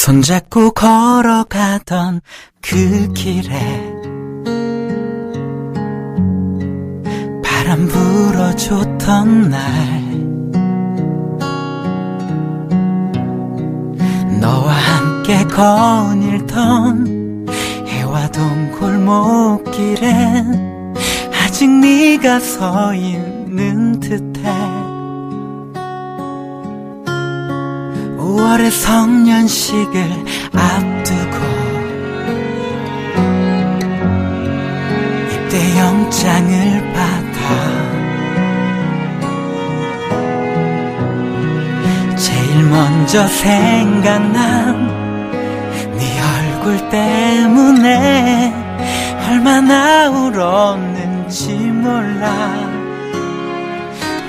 손잡고 걸어가던 그 길에 바람 불어줬던 날. 너와 함께 거닐던 해와 동 골목길엔 아직 네가 서 있는 듯해 5월의 성년식을 앞두고 입대 영장을 받아 제일 먼저 생각난 네 얼굴 때문에 얼마나 울었는지 몰라.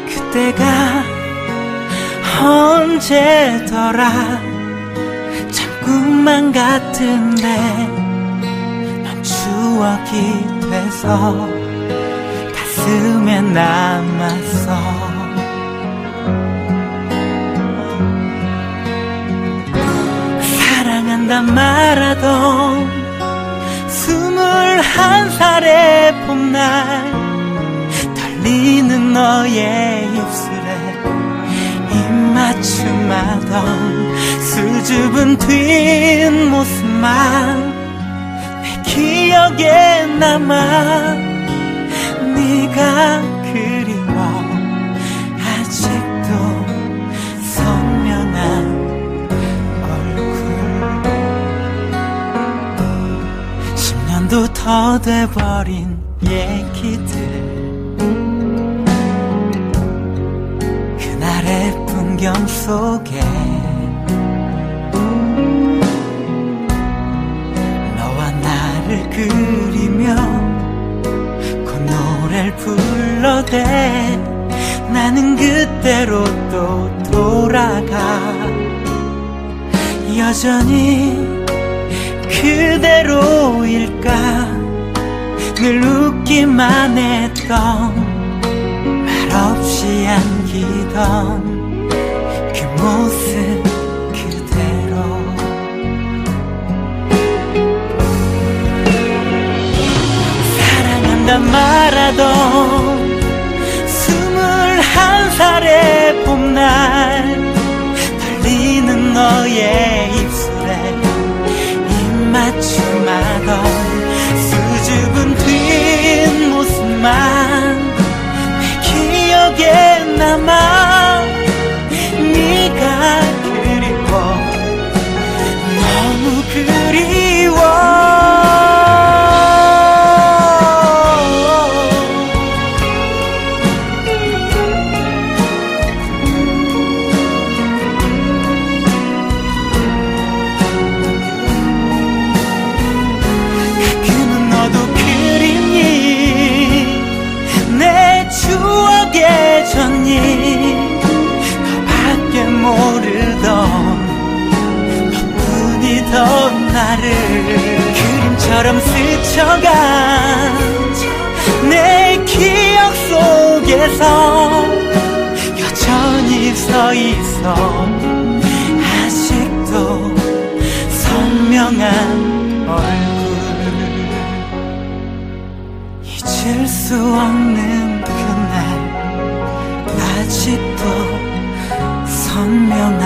그때가 언제더라? 참 꿈만 같은데 넌 추억이 돼서 가슴에 남았어. 사랑한단 말하던 스물한 살의 봄날 떨리는 너의 입술 에 입맞춤하던 수줍은 뒷모습만 내 기억에 남아 네가 그리워. 아직도 선명한 얼굴. 10년도 더 돼버린 얘기들. 그날의 풍경 속에 너와 나를 그리며 그 노래를 불러대. 나는 그때로 또 돌아가. 여전히 그대로일까? 늘 웃기만 했던 말없이 안기던 그 모습 그대로. 사랑한단 말하던 스물한 살의 봄날 떨리는 너의 입술에 입맞춤하던 수줍은 뒷모습만 내 기억에 남아 모르던 너뿐이던 나를 그림처럼 스쳐간 내 기억 속에서 여전히 서 있어. 아직도 선명한 얼굴 잊을 수 없는 苍凉。